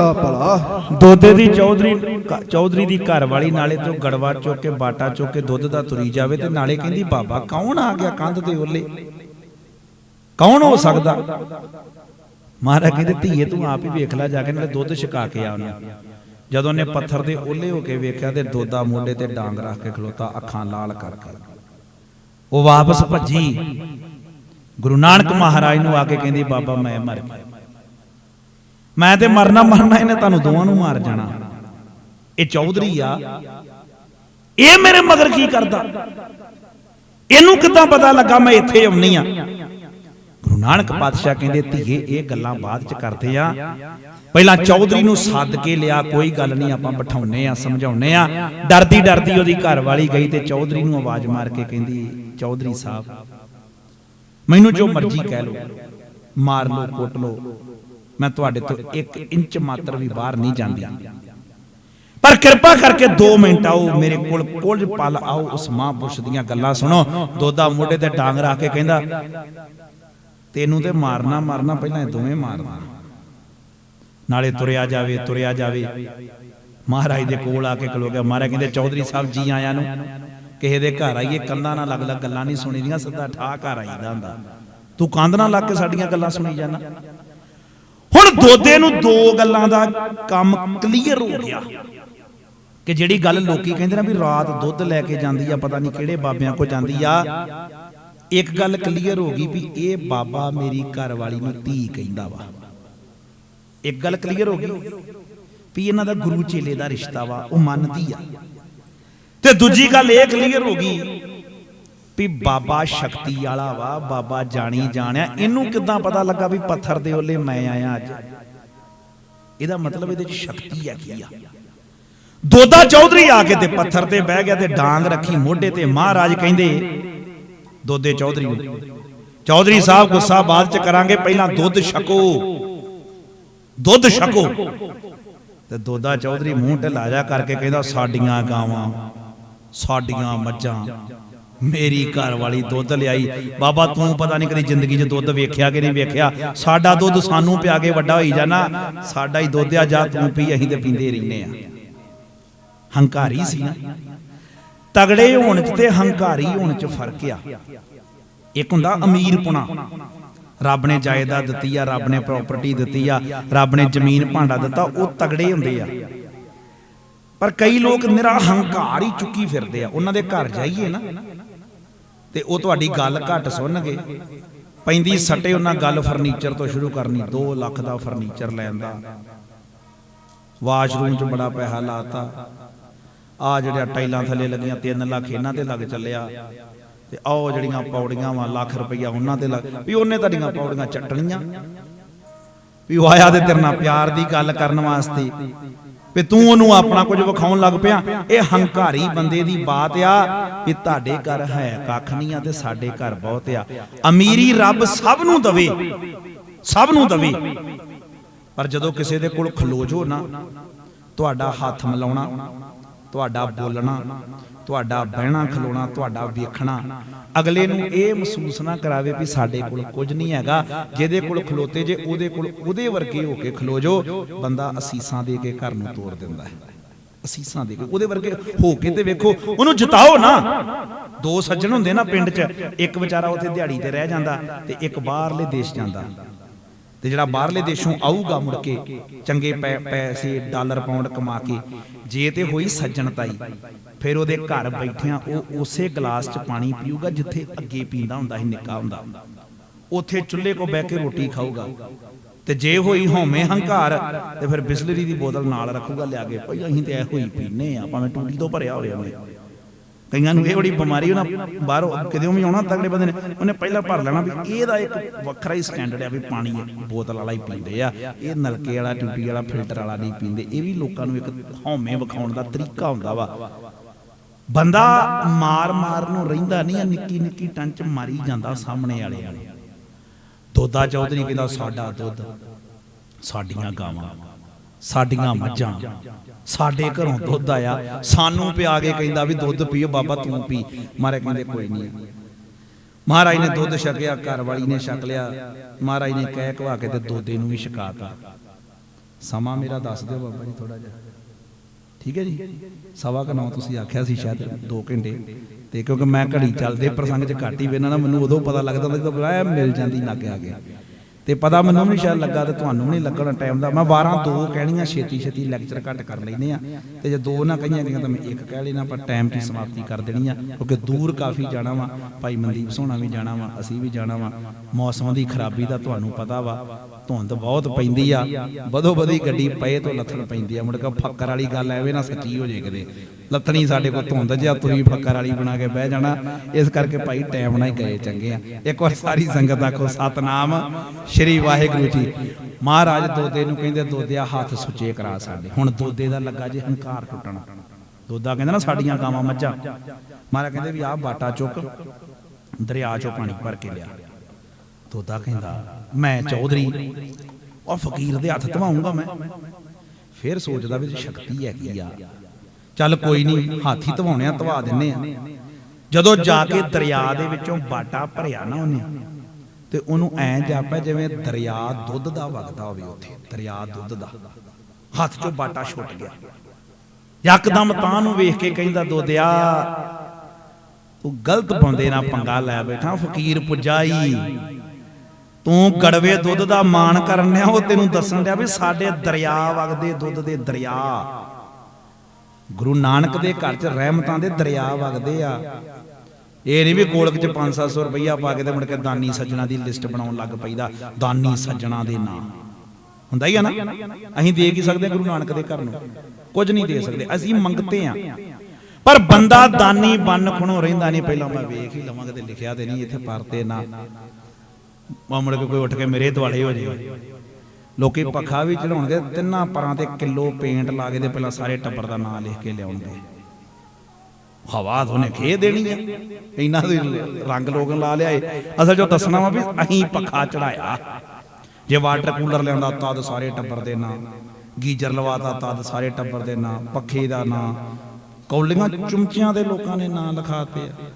ਕਰਦਾ ਭਲਾ। ਦੋਦੇ ਦੀ ਚੌਧਰੀ ਚੌਧਰੀ ਦੀ ਘਰ ਵਾਲੀ ਨਾਲੇ ਤੋਂ ਗੜਵਾ ਚੁੱਕ ਕੇ, ਬਾਟਾ ਚੁੱਕ ਕੇ ਦੁੱਧ ਦਾ ਤੁਰੀ ਜਾਵੇ ਤੇ ਨਾਲੇ ਕਹਿੰਦੀ, ਬਾਬਾ, ਕੌਣ ਆ ਗਿਆ ਕੰਧ ਤੇ ਓਲੇ ਕੌਣ ਹੋ ਸਕਦਾ? ਮਹਾਰਾਜ ਕਹਿੰਦੇ, ਧੀਏ, ਤੂੰ ਆਪ ਹੀ ਵੇਖ ਲੈ ਜਾ ਕੇ, ਨਾਲੇ ਦੁੱਧ ਛਕਾ ਕੇ ਆ ਉਹਨੂੰ। ਜਦੋਂ ਉਹਨੇ ਪੱਥਰ ਦੇ ਓਲੇ ਹੋ ਕੇ ਵੇਖਿਆ ਤੇ ਦੋਦਾ ਮੋਢੇ ਤੇ ਡਾਂਗ ਰੱਖ ਕੇ ਖਲੋਤਾ, ਅੱਖਾਂ ਲਾਲ ਕਰਕੇ। ਉਹ ਵਾਪਸ ਭੱਜੀ। ਗੁਰੂ ਨਾਨਕ ਮਹਾਰਾਜ ਨੂੰ ਆ ਕੇ ਕਹਿੰਦੀ, ਬਾਬਾ, ਮੈਂ ਮਰ ਗਿਆ। ਮੈਂ ਤੇ ਮਰਨਾ ਮਰਨਾ ਇਹਨੇ ਤੁਹਾਨੂੰ ਦੋਵਾਂ ਨੂੰ ਮਾਰ ਜਾਣਾ। ਇਹ ਚੌਧਰੀ ਆ। ਇਹ ਮੇਰੇ ਮਗਰ ਕੀ ਕਰਦਾ? ਇਹਨੂੰ ਕਿਦਾਂ ਪਤਾ ਲੱਗਾ? ਮੈਂ ਇੱਥੇ ਆਉਣੀ ਆ। ਗੁਰੂ ਨਾਨਕ ਪਾਤਸ਼ਾਹ ਕਹਿੰਦੇ, ਧੀਏ, ਇਹ ਗੱਲਾਂ ਬਾਅਦ ਚ ਕਰਦੇ ਆ। ਪਹਿਲਾਂ ਚੌਧਰੀ ਨੂੰ ਸੱਦ ਕੇ ਲਿਆ, ਕੋਈ ਗੱਲ ਨਹੀਂ, ਆਪਾਂ ਬਿਠਾਉਨੇ ਆ, ਸਮਝਾਉਨੇ ਆ। ਡਰਦੀ ਡਰਦੀ ਉਹਦੀ ਘਰ ਵਾਲੀ ਗਈ ਤੇ ਚੌਧਰੀ ਨੂੰ ਆਵਾਜ਼ ਮਾਰ ਕੇ ਕਹਿੰਦੀ, ਚੌਧਰੀ ਸਾਹਿਬ, ਮੈਨੂੰ ਜੋ ਮਰਜ਼ੀ ਕਹਿ ਲਓ, ਮਾਰ ਲਓ, ਕੁੱਟ ਲਓ। ਮੈਂ ਤੁਹਾਡੇ ਤੋਂ 1 ਇੰਚ ਮਾਤਰ ਵੀ ਬਾਹਰ ਨਹੀਂ ਜਾਂਦੀ। ਪਰ ਕਿਰਪਾ ਕਰਕੇ 2 ਮਿੰਟ ਆਓ ਮੇਰੇ ਕੋਲ ਕੁਝ ਪਲ ਆਓ ਉਸ ਮਹਾਂਪੁਰਸ਼ ਦੀਆਂ ਗੱਲਾਂ ਸੁਣੋ। ਦੋਦਾ ਮੋਢੇ ਤੇ ਡਾਂਗ ਰੱਖ ਕੇ ਕਹਿੰਦਾ ਤੈਨੂੰ ਤੇ ਮਾਰਨਾ ਮਾਰਨਾ ਪਹਿਲਾਂ ਇਹ ਦੋਵੇਂ ਮਾਰਨਾ। ਨਾਲੇ ਤੁਰਿਆ ਜਾਵੇ ਤੁਰਿਆ ਜਾਵੇ। ਮਹਾਰਾਜ ਦੇ ਕੋਲ ਆ ਕੇ ਖਲੋ ਗਿਆ। ਮਹਾਰਾਜ ਕਹਿੰਦੇ ਚੌਧਰੀ ਸਾਹਿਬ ਜੀ ਆਇਆਂ ਨੂੰ ਕਿਸੇ ਦੇ ਘਰ ਆਈਏ ਕੰਧਾਂ ਨਾਲ ਲੱਗ ਲੱਗ ਗੱਲਾਂ ਨਹੀਂ ਸੁਣੀਦੀਆਂ ਸਿੱਧਾ ਠਾ ਘਰ ਆਈਦਾ ਹੁੰਦਾ। ਤੂੰ ਕੰਧ ਨਾਲ ਲੱਗ ਕੇ ਸਾਡੀਆਂ ਗੱਲਾਂ ਸੁਣੀ ਜਾਣਾ ਹੁਣ ਦੋਦੇ ਨੂੰ ਦੋ ਗੱਲਾਂ ਦਾ ਕੰਮ ਕਲੀਅਰ ਹੋ ਗਿਆ ਕਿ ਜਿਹੜੀ ਗੱਲ ਲੋਕੀ ਕਹਿੰਦੇ ਨੇ ਵੀ ਰਾਤ ਦੁੱਧ ਲੈ ਕੇ ਜਾਂਦੀ ਆ, ਪਤਾ ਨਹੀਂ ਕਿਹੜੇ ਬਾਬਿਆਂ ਕੋ ਜਾਂਦੀ ਆ, ਇੱਕ ਗੱਲ ਕਲੀਅਰ ਹੋ ਗਈ ਵੀ ਇਹ ਬਾਬਾ ਮੇਰੀ ਘਰ ਵਾਲੀ ਨੂੰ ਧੀ ਕਹਿੰਦਾ ਵਾ। ਇੱਕ ਗੱਲ ਕਲੀਅਰ ਹੋ ਗਈ ਵੀ ਇਹਨਾਂ ਦਾ ਗੁਰੂ ਚੇਲੇ ਦਾ ਰਿਸ਼ਤਾ ਵਾ, ਉਹ ਮੰਨਦੀ ਆ। ਤੇ ਦੂਜੀ ਗੱਲ ਇਹ ਕਲੀਅਰ ਹੋ ਗਈ ਵੀ ਬਾਬਾ ਸ਼ਕਤੀ ਵਾਲਾ ਵਾ, ਬਾਬਾ ਜਾਣੀ ਜਾਣਿਆ। ਇਹਨੂੰ ਕਿਦਾਂ ਪਤਾ ਲੱਗਾ ਵੀ ਪੱਥਰ ਦੇ ਓਲੇ ਮੈਂ ਆਇਆ ਅੱਜ? ਇਹਦਾ ਮਤਲਬ ਇਹਦੇ ਚ ਸ਼ਕਤੀ ਆ ਕੀ ਆ? ਦੋਦਾ ਚੌਧਰੀ ਆ ਕੇ ਤੇ ਪੱਥਰ ਤੇ ਬਹਿ ਗਿਆ ਤੇ ਡਾਂਗ ਰੱਖੀ ਮੋਢੇ ਤੇ। ਮਹਾਰਾਜ ਕਹਿੰਦੇ, ਦੋਦੇ ਚੌਧਰੀ ਨੂੰ ਚੌਧਰੀ ਸਾਹਿਬ ਗੁੱਸਾ ਬਾਅਦ ਚ ਕਰਾਂਗੇ, ਪਹਿਲਾਂ ਦੁੱਧ ਛਕੋ। ਦੁੱਧ ਛਕੋ। ਤੇ ਦੋਦਾ ਚੌਧਰੀ ਮੂੰਹ ਢਿੱਲਾ ਜਾ ਕਰਕੇ ਕਹਿੰਦਾ, ਸਾਡੀਆਂ ਗਾਵਾਂ, ਸਾਡੀਆਂ ਮੱਝਾਂ ਮੇਰੀ ਘਰ ਵਾਲੀ ਦੁੱਧ ਲਿਆਈ। ਬਾਬਾ, ਤੂੰ ਪਤਾ ਨਹੀਂ ਕਦੀ ਜ਼ਿੰਦਗੀ 'ਚ ਦੁੱਧ ਵੇਖਿਆ ਕਿ ਨਹੀਂ ਵੇਖਿਆ? ਸਾਡਾ ਦੁੱਧ ਸਾਨੂੰ ਪਿਆ ਕੇ ਵੱਡਾ ਹੋਈ ਜਾਣਾ। ਸਾਡਾ ਹੀ ਦੁੱਧ ਆ, ਜਾ ਤੂੰ ਪੀ, ਅਸੀਂ ਤੇ ਪੀਂਦੇ ਰਹਿੰਦੇ ਆ। ਹੰਕਾਰੀ ਸੀ ਨਾ। ਤਗੜੇ ਹੋਣ 'ਚ ਤੇ ਹੰਕਾਰੀ ਹੋਣ 'ਚ ਫ਼ਰਕ ਆ। ਇੱਕ ਹੁੰਦਾ ਅਮੀਰ ਪੁਣਾ। ਰੱਬ ਨੇ ਜਾਇਦਾਦ ਦਿੱਤੀ ਆ, ਰੱਬ ਨੇ ਪ੍ਰਾਪਰਟੀ ਦਿੱਤੀ ਆ, ਰੱਬ ਨੇ ਜ਼ਮੀਨ ਭਾਂਡਾ ਦਿੱਤਾ, ਉਹ ਤਗੜੇ ਹੁੰਦੇ ਆ। ਪਰ ਕਈ ਲੋਕ ਨਿਰਾ ਹੰਕਾਰ ਹੀ ਚੁੱਕੀ ਫਿਰਦੇ ਆ। ਉਹਨਾਂ ਦੇ ਘਰ ਜਾਈਏ ਨਾ। ਤੇ ਉਹ ਤੁਹਾਡੀ ਗੱਲ ਘੱਟ ਸੁਣਨਗੇ। ਪੈਂਦੀ ਸੱਟੇ ਉਹਨਾਂ ਗੱਲ ਫਰਨੀਚਰ ਤੋਂ ਸ਼ੁਰੂ ਕਰਨੀ 2 ਲੱਖ ਦਾ ਫਰਨੀਚਰ ਲੈਣ ਦਾ। ਵਾਸ਼ਰੂਮ 'ਚ ਬੜਾ ਪੈਸਾ ਲਾਤਾ। ਆ ਜਿਹੜੀਆਂ ਟਾਈਲਾਂ ਥੱਲੇ ਲੱਗੀਆਂ 3 ਲੱਖ ਇਹਨਾਂ ਤੇ ਲੱਗ ਚੱਲਿਆ। ਤੇ ਆਹ ਜਿਹੜੀਆਂ ਪੌੜੀਆਂ ਵਾ ਲੱਖ ਰੁਪਈਆ ਉਹਨਾਂ ਤੇ ਲੱਗ ਵੀ ਉਹਨੇ ਤੁਹਾਡੀਆਂ ਪੌੜੀਆਂ ਚੱਟਣੀਆਂ। ਵੀ ਉਹ ਆਇਆ ਤੇ ਤੇਰੇ ਨਾਲ ਪਿਆਰ ਦੀ ਗੱਲ ਕਰਨ ਵਾਸਤੇ। ਵੀ ਤੂੰ ਉਹਨੂੰ ਆਪਣਾ ਕੁਝ ਵਿਖਾਉਣ ਲੱਗ ਪਿਆ। ਇਹ ਹੰਕਾਰੀ ਬੰਦੇ ਦੀ ਬਾਤ ਆ ਵੀ ਤੁਹਾਡੇ ਘਰ ਹੈ, ਕੱਖ ਨਹੀਂ ਆ ਤੇ ਸਾਡੇ ਘਰ ਬਹੁਤ ਆ। ਅਮੀਰੀ ਰੱਬ ਸਭ ਨੂੰ ਦਵੇ, ਸਭ ਨੂੰ ਦਵੇ। ਪਰ ਜਦੋਂ ਕਿਸੇ ਦੇ ਕੋਲ ਖਲੋ ਜੋ ਨਾ, ਤੁਹਾਡਾ ਹੱਥ ਮਿਲਾਉਣਾ, ਤੁਹਾਡਾ ਬੋਲਣਾ ਤੁਹਾਡਾ ਬਹਿਣਾ, ਖਲੋਣਾ, ਤੁਹਾਡਾ ਵੇਖਣਾ। ਅਗਲੇ ਨੂੰ ਇਹ ਮਹਿਸੂਸ ਨਾ ਕਰਾਵੇ ਵੀ ਸਾਡੇ ਕੋਲ ਕੁਝ ਨਹੀਂ ਹੈਗਾ। ਜਿਹਦੇ ਕੋਲ ਖਲੋਤੇ ਜੇ, ਉਹਦੇ ਕੋਲ ਉਹਦੇ ਵਰਗੇ ਹੋ ਕੇ ਖਲੋ ਜੋ ਬੰਦਾ ਅਸੀਸਾਂ ਦੇ ਕੇ ਘਰ ਨੂੰ ਤੋੜ ਦਿੰਦਾ ਹੈ। ਅਸੀਸਾਂ ਦੇ ਕੇ, ਉਹਦੇ ਵਰਗੇ ਹੋ ਕੇ ਤੇ ਵੇਖੋ, ਉਹਨੂੰ ਜਿਤਾਓ ਨਾ। ਦੋ ਸੱਜਣ ਹੁੰਦੇ ਨਾ ਪਿੰਡ 'ਚ, ਇੱਕ ਵਿਚਾਰਾ ਉੱਥੇ ਦਿਹਾੜੀ ਤੇ ਰਹਿ ਜਾਂਦਾ ਤੇ ਇੱਕ ਬਾਹਰਲੇ ਦੇਸ਼ ਜਾਂਦਾ। ਤੇ ਜਿਹੜਾ ਬਾਹਰਲੇ ਦੇਸ਼ੋਂ ਆਊਗਾ ਮੁੜ ਕੇ ਚੰਗੇ ਪੈਸੇ ਡਾਲਰ ਪਾਉਂਡ ਕਮਾ ਕੇ ਜੇ ਤੇ ਹੋਈ ਸੱਜਣਤਾਈ ਫਿਰ ਉਹਦੇ ਘਰ ਬੈਠਿਆਂ ਉਹ ਉਸੇ ਗਲਾਸ 'ਚ ਪਾਣੀ ਪੀਊਗਾ ਜਿੱਥੇ ਅੱਗੇ ਪੀਂਦਾ ਹੁੰਦਾ ਸੀ ਨਿੱਕਾ ਹੁੰਦਾ। ਉੱਥੇ ਚੁੱਲ੍ਹੇ ਕੋ ਬਹਿ ਕੇ ਰੋਟੀ ਖਾਊਗਾ। ਤੇ ਜੇ ਹੋਈ ਹਉਮੈ ਹੰਕਾਰ ਤੇ ਫਿਰ ਬਿਸਲਰੀ ਦੀ ਬੋਤਲ ਨਾਲ ਰੱਖੂਗਾ ਲਿਆ ਕੇ ਭਈ ਅਸੀਂ ਤੇ ਇਹੋ ਹੀ ਪੀਨੇ ਆ ਭਾਵੇਂ ਟੂਟੀ ਤੋਂ ਭਰਿਆ ਹੋਵੇ ਉਹਨੇ ਕਈਆਂ ਨੂੰ ਇਹ ਬੜੀ ਬਿਮਾਰੀ ਉਹਨਾਂ ਬਾਹਰੋਂ ਕਿਤੇ ਵੀ ਆਉਣਾ ਤਗੜੇ ਬੰਦੇ ਨੇ ਉਹਨੇ ਪਹਿਲਾਂ ਭਰ ਲੈਣਾ ਵੀ ਇਹਦਾ ਇੱਕ ਵੱਖਰਾ ਹੀ ਸਟੈਂਡਰਡ ਆ ਵੀ ਪਾਣੀ ਬੋਤਲ ਵਾਲਾ ਹੀ ਪੀਂਦੇ ਆ ਇਹ ਨਲਕੇ ਵਾਲਾ ਟੂਟੀ ਵਾਲਾ ਫਿਲਟਰ ਵਾਲਾ ਨਹੀਂ ਪੀਂਦੇ ਇਹ ਵੀ ਲੋਕਾਂ ਨੂੰ ਇੱਕ ਹਉਮੈ ਵਿਖਾਉਣ ਦਾ ਤਰੀਕਾ ਹੁੰਦਾ ਵਾ। ਬੰਦਾ ਮਾਰ ਮਾਰ ਨੂੰ ਰਹਿੰਦਾ ਨਹੀਂ ਆ ਨਿੱਕੀ ਨਿੱਕੀ ਟੰਚ ਮਾਰੀ ਜਾਂਦਾ ਸਾਹਮਣੇ ਵਾਲੇ ਨੂੰ। ਦੋਦਾ ਚੌਧਰੀ ਕਹਿੰਦਾ ਸਾਡਾ ਦੁੱਧ ਸਾਡੀਆਂ ਗਾਵਾਂ। ਸਾਡੀਆਂ ਮੱਝਾਂ। ਸਾਡੇ ਘਰੋਂ ਦੁੱਧ ਆਇਆ। ਸਾਨੂੰ ਪਿਆ ਕੇ ਕਹਿੰਦਾ ਵੀ ਦੁੱਧ ਪੀਓ ਬਾਬਾ ਤੂੰ ਪੀ। ਮਾਰੇ ਕਹਿੰਦੇ ਕੋਈ ਨਹੀਂ ਮਹਾਰਾਜ ਨੇ ਦੁੱਧ ਛਕਿਆ ਘਰ ਵਾਲੀ ਨੇ ਛਕ ਲਿਆ। ਮਹਾਰਾਜ ਨੇ ਕਹਿ ਕਵਾ ਕੇ ਤੇ ਦੋਦੇ ਨੂੰ ਵੀ ਛਕਾਤਾ। ਸਮਾਂ ਮੇਰਾ ਦੱਸ ਦਿਓ ਬਾਬਾ ਜੀ ਥੋੜਾ ਜਿਹਾ। ਠੀਕ ਹੈ ਜੀ? ਸਵਾ ਕੁ ਨੌ ਤੁਸੀਂ ਆਖਿਆ ਸੀ ਸ਼ਾਇਦ 2 ਘੰਟੇ। ਤੇ ਕਿਉਂਕਿ ਮੈਂ ਘੜੀ ਚੱਲਦੇ ਪ੍ਰਸੰਗ 'ਚ ਘੱਟ ਹੀ ਵੇਨਾ ਨਾ ਮੈਨੂੰ ਉਦੋਂ ਪਤਾ ਲੱਗਦਾ ਹੁੰਦਾ ਜਦੋਂ ਮਿਲ ਜਾਂਦੀ ਨਾ ਆ ਗਿਆ। ਤੇ ਪਤਾ ਮੈਨੂੰ ਵੀ ਸ਼ਾਇਦ ਲੱਗਾ ਤੇ ਤੁਹਾਨੂੰ ਵੀ ਨਹੀਂ ਲੱਗਣਾ ਟਾਈਮ ਦਾ। ਮੈਂ 12 ਦੋ ਕਹਿਣੀਆਂ ਛੇਤੀ ਛੇਤੀ ਲੈਕਚਰ ਘੱਟ ਕਰ ਲੈਨੇ ਆ। ਤੇ ਜੇ ਦੋ ਨਾ ਕਹੀਆਂ ਗਈਆਂ ਤਾਂ ਮੈਂ ਇੱਕ ਕਹਿ ਲੈਣਾ ਪਰ ਟਾਈਮ ਦੀ ਸਮਾਪਤੀ ਕਰ ਦੇਣੀ ਆ। ਕਿਉਂਕਿ ਦੂਰ ਕਾਫੀ ਜਾਣਾ ਵਾ। ਭਾਈ ਮਨਦੀਪ ਸੋਹਣਾ ਵੀ ਜਾਣਾ ਵਾ, ਅਸੀਂ ਵੀ ਜਾਣਾ ਵਾ। ਮੌਸਮ ਦੀ ਖਰਾਬੀ ਦਾ ਤੁਹਾਨੂੰ ਪਤਾ ਵਾ। ਧੁੰਦ ਬਹੁਤ ਪੈਂਦੀ ਆ। ਬਦੋ ਬਦੀ ਗੱਡੀ ਪਏ ਤੋਂ ਲੱਥਣ ਪੈਂਦੀ ਆ। ਮੁੜ ਕੇ ਫੱਕਰ ਵਾਲੀ ਗੱਲ ਐਵੇਂ ਨਾ ਸੱਚੀ ਹੋ ਜੇ ਕਿਤੇ। ਲੱਤਣੀ ਸਾਡੇ ਕੋਲ ਧੁੰਦ ਜਿਆ ਤੁਸੀਂ ਫੱਕਰ ਵਾਲੀ ਬਣਾ ਕੇ ਬਹਿ ਜਾਣਾ। ਇਸ ਕਰਕੇ ਭਾਈ ਟਾਈਮ ਨਾਲ ਹੀ ਗਏ ਚੰਗੇ ਆ। ਇੱਕ ਵਾਰ ਸਾਰੀ ਸੰਗਤ ਆਖੋ, ਸਤਨਾਮ, ਸ਼੍ਰੀ ਵਾਹਿਗੁਰੂ ਜੀ। ਮਹਾਰਾਜ ਦੋਦੇ ਨੂੰ ਕਹਿੰਦੇ ਦੋਦਿਆ ਹੱਥ ਸੁੱਚੇ ਕਰਾ ਸਾਡੇ। ਹੁਣ ਦੋਦੇ ਦਾ ਲੱਗਾ ਜੇ ਹੰਕਾਰ ਟੁੱਟਣਾ। ਦੋਦਾ ਕਹਿੰਦਾ ਨਾ, ਸਾਡੀਆਂ ਗਾਵਾਂ ਮੱਝਾਂ। ਮਹਾਰਾਜ ਕਹਿੰਦੇ ਵੀ ਆਹ ਬਾਟਾ ਚੁੱਕ, ਦਰਿਆ ਚੋਂ ਪਾਣੀ ਭਰ ਕੇ ਲਿਆ। ਦੋਦਾ ਕਹਿੰਦਾ, ਮੈਂ ਚੌਧਰੀ, ਉਹ ਫਕੀਰ ਦੇ ਹੱਥ ਧਵਾਉਂਗਾ ਮੈਂ। ਫਿਰ ਸੋਚਦਾ ਵੀ ਸ਼ਕਤੀ ਹੈ ਕੀ ਆ। ਚੱਲ ਕੋਈ ਨਹੀਂ, ਹਾਥੀ ਧਵਾਉਣੇ ਆ ਧਵਾ ਦਿੰਨੇ ਆ। ਜਦੋਂ ਜਾ ਕੇ ਦਰਿਆ ਦੇ ਵਿੱਚੋਂ ਬਾਟਾ ਭਰਿਆ ਨਾ ਉਹਨੇ, ਤੇ ਉਹਨੂੰ ਐ ਜਾਪਿਆ ਜਿਵੇਂ ਦਰਿਆ ਦੁੱਧ ਦਾ ਵਗਦਾ ਹੋਵੇ ਉੱਥੇ, ਦਰਿਆ ਦੁੱਧ ਦਾ। ਹੱਥ 'ਚੋਂ ਬਾਟਾ ਛੁੱਟ ਗਿਆ। ਯਕਦਮ ਤਾਂ ਨੂੰ ਵੇਖ ਕੇ ਕਹਿੰਦਾ ਦੋਦਿਆ ਤੂੰ ਗਲਤ ਬੰਦੇ ਨਾਲ ਪੰਗਾ ਲੈ ਬੈਠਾ, ਫਕੀਰ ਪੁਜਾਈ। ਤੂੰ ਕੜਵੇ ਦੁੱਧ ਦਾ ਮਾਣ ਕਰਨ ਕਰਨਿਆ ਉਹ ਤੈਨੂੰ ਦੱਸਣ ਦਿਆ ਵੀ ਸਾਡੇ ਦਰਿਆ ਵਗਦੇ ਦੁੱਧ ਦੇ ਦਰਿਆ। ਗੁਰੂ ਨਾਨਕ ਦੇ ਘਰ 'ਚ ਰਹਿਮਤਾਂ ਦੇ ਦਰਿਆ ਵਗਦੇ ਆ। ਇਹ ਨਹੀਂ ਵੀ ਗੋਲਕ 'ਚ 5-700 ਰੁਪਈਆ ਪਾ ਕੇ ਤੇ ਮੁੜ ਕੇ ਦਾਨੀ ਸੱਜਣਾ ਦੀ ਲਿਸਟ ਬਣਾਉਣ ਲੱਗ ਪਈਦਾ, ਦਾਨੀ ਸੱਜਣਾ ਦੇ ਨਾਂ। ਹੁੰਦਾ ਹੀ ਆ ਨਾ? ਅਸੀਂ ਦੇ ਕੀ ਸਕਦੇ ਗੁਰੂ ਨਾਨਕ ਦੇ ਘਰ ਨੂੰ? ਕੁਝ ਨਹੀਂ ਦੇ ਸਕਦੇ, ਅਸੀਂ ਮੰਗਤੇ ਆ। ਪਰ ਬੰਦਾ ਦਾਨੀ ਬਨ ਖਣੋ ਰਹਿੰਦਾ ਨਹੀਂ, ਪਹਿਲਾਂ ਮੈਂ ਵੇਖ ਹੀ ਲਵਾਂਗਾ ਤੇ ਲਿਖਿਆ ਤੇ ਨਹੀਂ ਇੱਥੇ ਪਰਤੇ ਨਾ। ਮਾਮੜ ਕੋਈ ਉੱਠ ਕੇ ਮੇਰੇ ਦੁਆਲੇ ਹੋ ਜੇ ਲੋਕੀ ਪੱਖਾ ਵੀ ਚੜਾਉਣਗੇ, ਤਿੰਨਾਂ ਪਰਾਂ ਤੇ ਕਿਲੋ ਪੇਂਟ ਲਾ ਕੇ ਤੇ ਪਹਿਲਾਂ ਸਾਰੇ ਟੱਬਰ ਦਾ ਨਾਂ ਲਿਖ ਕੇ ਲਿਆਉਣਗੇ। ਹਵਾ ਤੋਂ ਖੇ ਦੇਣੀ ਹੈ ਇਹਨਾਂ ਰੰਗ ਲੋਗਨ ਲਾ ਲਿਆਏ। ਅਸਲ ਜੋ ਦੱਸਣਾ ਵਾ ਵੀ ਅਸੀਂ ਪੱਖਾ ਚੜਾਇਆ। ਜੇ ਵਾਟਰ ਕੂਲਰ ਲਿਆਉਂਦਾ ਤਦ ਸਾਰੇ ਟੱਬਰ ਦੇ ਨਾਂ, ਗੀਜ਼ਰ ਲਵਾਤਾ ਤਦ ਸਾਰੇ ਟੱਬਰ ਦੇ ਨਾਂ, ਪੱਖੇ ਦਾ ਨਾਂ। ਕੌਲੀਆਂ ਚੁੰਮਚਿਆਂ ਦੇ ਲੋਕਾਂ ਨੇ ਨਾਂ ਲਿਖਾਤੇ ਆ।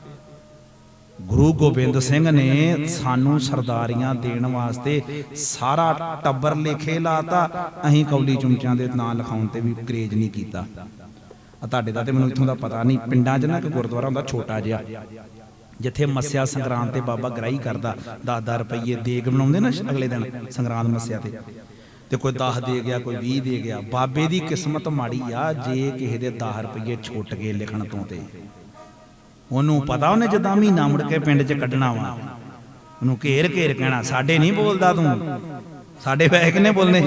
ਗੁਰੂ ਗੋਬਿੰਦ ਸਿੰਘ ਨੇ ਸਾਨੂੰ ਸਰਦਾਰੀਆਂ ਦੇਣ ਵਾਸਤੇ ਸਾਰਾ ਟੱਬਰ ਲਿਖੇ ਲਾਤਾ। ਅਸੀਂ ਕੌਲੀ ਚੁੰਮਚਿਆਂ ਦੇ ਨਾਂ ਲਿਖਾਉਣ ਤੇ ਵੀ ਗਰੇਜ ਨਹੀਂ ਕੀਤਾ। ਆ ਤੁਹਾਡੇ ਦਾ ਤੇ ਮੈਨੂੰ ਇੱਥੋਂ ਦਾ ਪਤਾ ਨਹੀਂ, ਪਿੰਡਾਂ 'ਚ ਨਾ ਇੱਕ ਗੁਰਦੁਆਰਾ ਹੁੰਦਾ ਛੋਟਾ ਜਿਹਾ, ਜਿੱਥੇ ਮੱਸਿਆ ਸੰਗਰਾਂਦ ਤੇ ਬਾਬਾ ਗਰਾਈ ਕਰਦਾ 10-10 ਰੁਪਏ ਦੇਗ ਬਣਾਉਂਦੇ ਨਾ ਅਗਲੇ ਦਿਨ ਸੰਗਰਾਂਦ ਮੱਸਿਆ ਤੇ। ਤੇ ਕੋਈ 10 ਦੇ ਗਿਆ, ਕੋਈ 20 ਦੇ ਗਿਆ, ਬਾਬੇ ਦੀ ਕਿਸਮਤ ਮਾੜੀ ਆ, ਜੇ ਕਿਸੇ ਦੇ 10 ਰੁਪਏ ਛੁੱਟ ਗਏ ਲਿਖਣ ਤੋਂ ਤੇ। ਉਹਨੂੰ ਪਤਾ ਉਹਨੇ ਜਦਾਂ ਮਹੀਨਾ ਮੁੜ ਕੇ ਪਿੰਡ 'ਚ ਕੱਢਣਾ ਵਾ। ਉਹਨੂੰ ਘੇਰ ਘੇਰ ਕਹਿਣਾ ਸਾਡੇ ਨਹੀਂ ਬੋਲਦਾ ਤੂੰ। ਸਾਡੇ ਵੈਸੇ ਕਿੰਨੇ ਬੋਲਨੇ?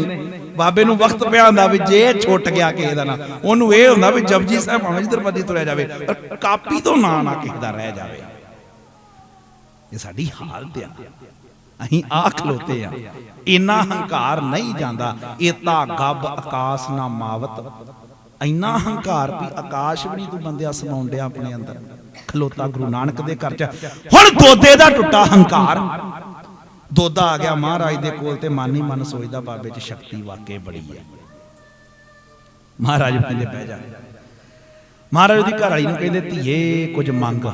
ਬਾਬੇ ਨੂੰ ਵਕਤ ਪਿਆ ਹੁੰਦਾ ਵੀ ਜੇ ਛੁੱਟ ਗਿਆ ਕਿਸੇ ਦਾ ਨਾ ਉਹਨੂੰ ਇਹ ਹੁੰਦਾ ਵੀ ਜਪਜੀ ਸਾਹਿਬ ਭਾਵੇਂ ਜਿੱਧਰ ਮਰਜ਼ੀ ਤੁਰਿਆ ਜਾਵੇ ਪਰ ਕਾਪੀ ਤੋਂ ਨਾ ਨਾ ਕਿਸੇ ਦਾ ਰਹਿ ਜਾਵੇ। ਇਹ ਸਾਡੀ ਹਾਲਤ ਆ। ਅਸੀਂ ਆ ਖਲੋਤੇ ਆ। ਇੰਨਾ ਹੰਕਾਰ ਨਹੀਂ ਜਾਂਦਾ। ਇਹ ਤਾਂ ਗੱਬ ਆਕਾਸ਼ ਨਾ ਮਾਵਤ। ਇੰਨਾ ਹੰਕਾਰ ਵੀ ਆਕਾਸ਼ ਵੀ ਨਹੀਂ ਤੂੰ ਬੰਦਿਆ ਸਮਾਉਂਦਿਆ ਆਪਣੇ ਅੰਦਰ। ਖਲੋਤਾ ਗੁਰੂ ਨਾਨਕ ਦੇ ਘਰ ਚ। ਹੁਣ ਦੋਦੇ ਦਾ ਟੁੱਟਾ ਹੰਕਾਰ। ਦੋਦਾ ਆ ਗਿਆ ਮਹਾਰਾਜ ਦੇ ਕੋਲ ਤੇ ਮਨ ਹੀ ਮਨ ਸੋਚਦਾ ਬਾਬੇ 'ਚ ਸ਼ਕਤੀ ਵਾਕੇ ਬੜੀ ਹੈ ਮਹਾਰਾਜ ਕਹਿੰਦੇ ਬਹਿ ਜਾ। ਮਹਾਰਾਜ ਦੀ ਘਰ ਵਾਲੀ ਨੂੰ ਕਹਿੰਦੇ ਧੀਏ ਕੁਝ ਮੰਗ।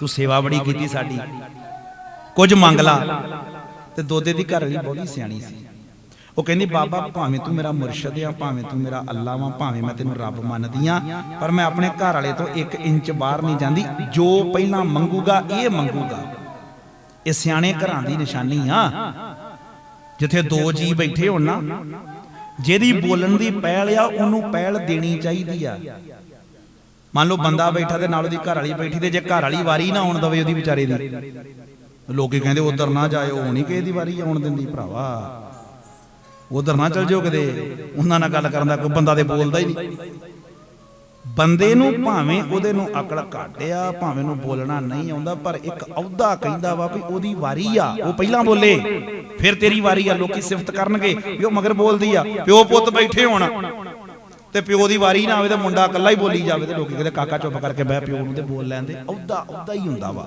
ਤੂੰ ਸੇਵਾ ਬੜੀ ਕੀਤੀ ਸਾਡੀ। ਕੁਝ ਮੰਗ ਲਾ। ਤੇ ਦੋਦੇ ਦੀ ਘਰ ਵਾਲੀ ਬੜੀ ਸਿਆਣੀ ਸੀ। ਉਹ ਕਹਿੰਦੀ ਬਾਬਾ ਭਾਵੇਂ ਤੂੰ ਮੇਰਾ ਮੁਰਸ਼ਿਦ ਆ ਭਾਵੇਂ ਤੂੰ ਮੇਰਾ ਅੱਲਾ ਵਾ ਭਾਵੇਂ ਮੈਂ ਤੈਨੂੰ ਰੱਬ ਮੰਨਦੀ ਆ ਪਰ ਮੈਂ ਆਪਣੇ ਘਰ ਵਾਲੇ ਤੋਂ 1 ਇੰਚ ਬਾਹਰ ਨਹੀਂ ਜਾਂਦੀ ਜੋ ਪਹਿਲਾਂ ਮੰਗੂਗਾ ਇਹ ਮੰਗੂਗਾ। ਇਹ ਸਿਆਣੇ ਘਰਾਂ ਦੀ ਨਿਸ਼ਾਨੀ ਆ। ਜਿੱਥੇ ਦੋ ਜੀ ਬੈਠੇ ਹੋਣ ਨਾ ਜਿਹਦੀ ਬੋਲਣ ਦੀ ਪਹਿਲ ਆ ਉਹਨੂੰ ਪਹਿਲ ਦੇਣੀ ਚਾਹੀਦੀ ਆ। ਮੰਨ ਲਓ ਬੰਦਾ ਬੈਠਾ ਤੇ ਨਾਲ ਉਹਦੀ ਘਰ ਵਾਲੀ ਬੈਠੀ ਤੇ ਜੇ ਘਰ ਵਾਲੀ ਵਾਰੀ ਨਾ ਆਉਣ ਦਵੇ ਉਹਦੀ ਵਿਚਾਰੇ ਦੀ। ਲੋਕੀ ਕਹਿੰਦੇ ਉਧਰ ਨਾ ਜਾਇਓ ਹੁਣ ਕਿਸੇ ਦੀ ਵਾਰੀ ਆਉਣ ਦਿੰਦੀ ਭਰਾਵਾ ਉਧਰ ਨਾ ਚਲ ਜਾਓ ਕਿਤੇ। ਉਹਨਾਂ ਨਾਲ ਗੱਲ ਕਰਨ ਦਾ ਕੋਈ ਬੰਦਾ ਤੇ ਬੋਲਦਾ ਹੀ ਨਹੀਂ। ਬੰਦੇ ਨੂੰ ਭਾਵੇਂ ਉਹਦੇ ਨੂੰ ਅਕਲ ਘੱਟ ਭਾਵੇਂ ਨੂੰ ਬੋਲਣਾ ਨਹੀਂ ਆਉਂਦਾ, ਪਰ ਇੱਕ ਅਹੁਦਾ ਕਹਿੰਦਾ ਵਾ ਵੀ ਉਹਦੀ ਵਾਰੀ ਆ, ਉਹ ਪਹਿਲਾਂ ਬੋਲੇ, ਫਿਰ ਤੇਰੀ ਵਾਰੀ ਆ, ਲੋਕੀ ਸਿਫਤ ਕਰਨਗੇ ਵੀ ਉਹ ਮਗਰ ਬੋਲਦੀ ਆ, ਪਿਓ ਪੁੱਤ ਬੈਠੇ ਹੋਣ। ਤੇ ਪਿਓ ਦੀ ਵਾਰੀ ਨਾ ਆਵੇ ਤੇ ਮੁੰਡਾ ਇਕੱਲਾ ਹੀ ਬੋਲੀ ਜਾਵੇ ਤੇ ਲੋਕੀ ਕਹਿੰਦੇ ਕਾਕਾ ਚੁੱਪ ਕਰਕੇ ਬਹਿ ਪਿਓ ਨੂੰ ਤੇ ਬੋਲ ਲੈਂਦੇ ਅਹੁਦਾ ਅਹੁਦਾ ਹੀ ਹੁੰਦਾ ਵਾ।